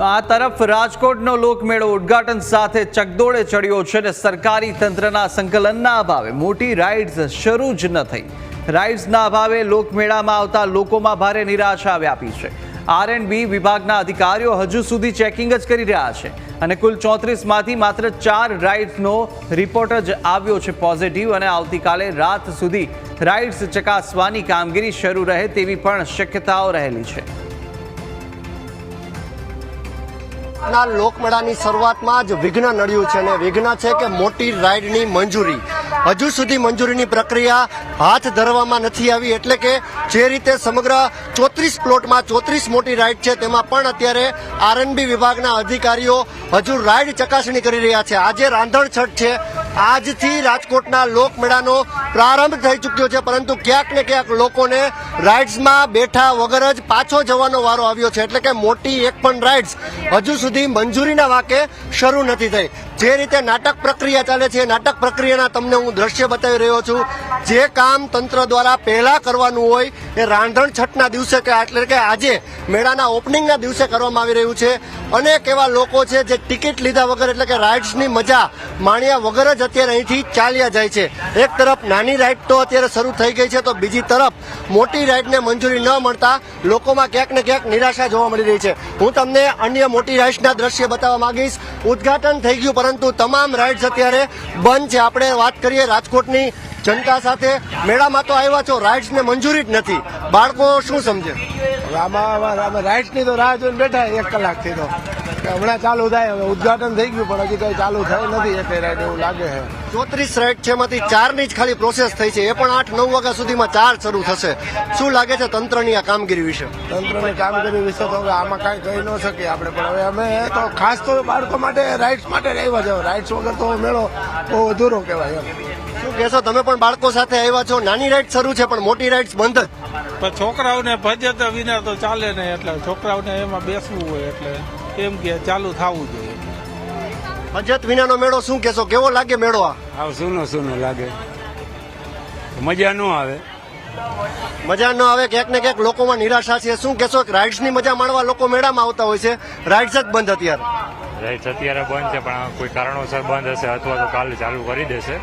આ તરફ રાજકોટનો લોકમેળો ઉદ્ઘાટન સાથે ચકદોડે ચડ્યો છે અને સરકારી તંત્રના સંકલનના અભાવે. મોટી રાઇડ્સ શરૂ જ ન થઈ. રાઇડ્સના અભાવે લોકમેળામાં આવતા લોકોમાં ભારે નિરાશા વ્યાપી છે. આર એન્ડ બી વિભાગના અધિકારીઓ હજુ સુધી ચેકિંગ જ કરી રહ્યા છે અને કુલ ચોત્રીસમાંથી માત્ર ચાર રાઇડ્સનો રિપોર્ટ જ આવ્યો છે પોઝિટિવ અને આવતીકાલે રાત સુધી રાઇડ્સ ચકાસવાની કામગીરી શરૂ રહે તેવી પણ શક્યતાઓ રહેલી છે. ના, લોકમેળાની શરૂઆતમાં જ વિઘ્ન નડ્યું છે અને વિઘ્ન છે કે મોટી રાઈડની મંજૂરી. હજુ સુધી મંજૂરીની પ્રક્રિયા હાથ ધરવામાં નથી આવી એટલે કે જે રીતે સમગ્ર ચોત્રીસ પ્લોટમાં ચોત્રીસ મોટી રાઈડ છે તેમાં પણ અત્યારે આરએનબી વિભાગના અધિકારીઓ હજુ રાઈડ ચકાસણી કરી રહ્યા છે. આજે રાંધણછઠ છે. આજથી રાજકોટના લોકમેળાનો પ્રારંભ થઈ ચૂક્યો છે, પરંતુ ક્યાંક ને ક્યાંક લોકોને રાઇડ્સમાં બેઠા વગર જ પાછો જવાનો વારો આવ્યો છે, એટલે કે મોટી એક પણ રાઇડ્સ હજુ સુધી મંજૂરીના વાકે શરૂ નથી થઈ. જે રીતે નાટક પ્રક્રિયા ચાલે છે નાટક પ્રક્રિયાના તમને હું દ્રશ્ય બતાવી રહ્યો છું. જે કામ તંત્ર દ્વારા પહેલા કરવાનું હોય, એ રાંધણ છઠના દિવસે કે એટલે કે આજે મેળાના ઓપનિંગના દિવસે કરવામાં આવી રહ્યું છે. અનેક એવા લોકો છે જે ટિકિટ લીધા વગર એટલે કે રાઇડ્સની મજા માણ્યા વગર જ અત્યારે અહીંથી ચાલ્યા જાય છે. એક તરફ નાની રાઇડ તો અત્યારે શરૂ થઈ ગઈ છે, તો બીજી તરફ મોટી રાઇડને મંજૂરી ન મળતા લોકોમાં ક્યાંક ને ક્યાંક નિરાશા જોવા મળી રહી છે. હું તમને અન્ય મોટી રાઇડ્સના દ્રશ્ય બતાવવા માંગીશ. ઉદ્ઘાટન થઈ ગયું, પરંતુ તમામ રાઇડ્સ અત્યારે બંધ છે. આપણે વાત કરીએ રાજકોટની. જનતા સાથે મેળામાં તો આવ્યા છો રાઇડ્સને મંજૂરી જ નથી. બાળકો શું સમજે? રામા આમાં આમાં રાઇટ્સની તો રાહ જોઈને બેઠા, એક કલાકથી તો. હમણાં ચાલુ થાય હવે ઉદઘાટન થઈ ગયું પણ હજી કઈ ચાલુ થઈ નથી એટલે રાઈડ એવું લાગે છે. ચોત્રીસ રાઇડ છે એમાંથી ચારની જ ખાલી પ્રોસેસ થઈ છે. એ પણ આઠ નવ વાગ્યા સુધીમાં ચાર શરૂ થશે. શું લાગે છે તંત્રની આ કામગીરી વિશે? તંત્રની કામગીરી વિશે તો હવે આમાં કાંઈ કહી ન શકીએ આપણે પણ હવે અમે તો ખાસ તો બાળકો માટે રાઇડ્સ માટે આવ્યા છે. રાઇટ્સ વગર તો મેળો બહુ અધૂરો કહેવાય એમ. શું કહેશો તમે પણ બાળકો સાથે આવ્યા છો? નાની રાઇડ શરૂ છે પણ મોટી રાઇડ્સ બંધ. જ પણ છોકરાઓને ભજત વિના તો ચાલે નહીં એટલે છોકરાઓને એમાં બેસવું હોય એટલે એમ કે ચાલુ થવું જોઈએ. અજત વિનાનો મેળો શું કહેશો? કેવો લાગે મેળો આ? આવ સૂનો સૂનો લાગે. મજા ન આવે. મજા ન આવે ક્યાંક ને ક્યાંક લોકોમાં નિરાશા છે. શું કહેશો? રાઇડ્સની મજા માણવા લોકો મેળામાં આવતા હોય છે. રાઇડ્સ જ બંધ અત્યારે. રાઈટ્સ અત્યારે બંધ છે પણ કોઈ કારણોસર બંધ હશે અથવા તો કાલે ચાલુ કરી દેશે.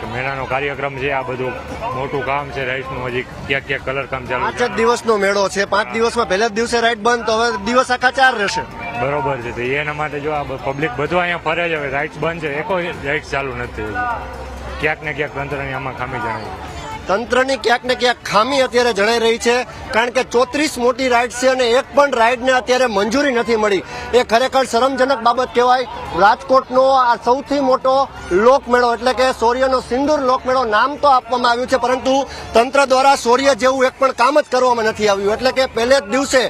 કે મેળાનો કાર્યક્રમ છે આ બધું મોટું કામ છે રાઈટ્સનું હજી ક્યાંક ક્યાંક કલર કામ ચાલુ પાંચ જ દિવસનો મેળો છે પાંચ દિવસમાં પહેલા જ દિવસે રાઈટ બંધ તો હવે દિવસ આખા ચાર રહેશે. બરોબર છે તો એના માટે જો આ પબ્લિક બધું અહીંયા ફરે છે હવે રાઇટ્સ બંધ છે એકો રાઇટ્સ ચાલુ નથી ક્યાંક ને ક્યાંક તંત્રની આમાં ખામી જણાય તંત્રની ક્યાંક ને ક્યાંક ખામી અત્યારે જણાઈ રહી છે, કારણ કે ચોત્રીસ મોટી રાઇડ છે અને એક પણ રાઇડને અત્યારે મંજૂરી નથી મળી. એ ખરેખર શરમજનક બાબત કહેવાય. રાજકોટનો આ સૌથી મોટો લોકમેળો, એટલે કે સૌર્યનો સિંદૂર લોકમેળો નામ તો આપવામાં આવ્યું છે, પરંતુ તંત્ર દ્વારા સૌર્ય જેવું એક પણ કામ જ કરવામાં નથી આવ્યું. એટલે કે પહેલે જ દિવસે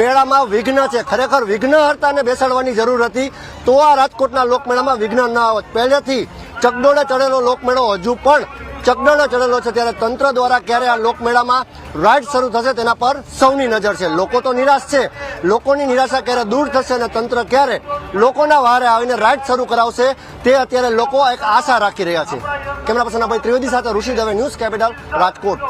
મેળામાં વિઘ્ન છે. ખરેખર વિઘ્ન હર્તાને બેસાડવાની જરૂર હતી. તો આ રાજકોટના લોકમેળામાં વિઘ્ન ન આવત પહેલેથી ચકડોળે ચડેલો લોકમેળો હજુ પણ ચકડોળે ચડેલો છે ત્યારે તંત્ર દ્વારા ક્યારે આ લોકમેળામાં રાઇડ શરૂ થશે તેના પર સૌની નજર છે. લોકો તો નિરાશ છે. લોકોની નિરાશા ક્યારે દૂર થશે અને તંત્ર ક્યારે લોકોના વારે આવીને રાઇડ શરૂ કરાવશે તે અત્યારે લોકો એક આશા રાખી રહ્યા છે. કેમેરા પર્સન ભાઈ ત્રિવેદી સાથે ઋષિ દવે ન્યૂઝ કેપિટલ રાજકોટ.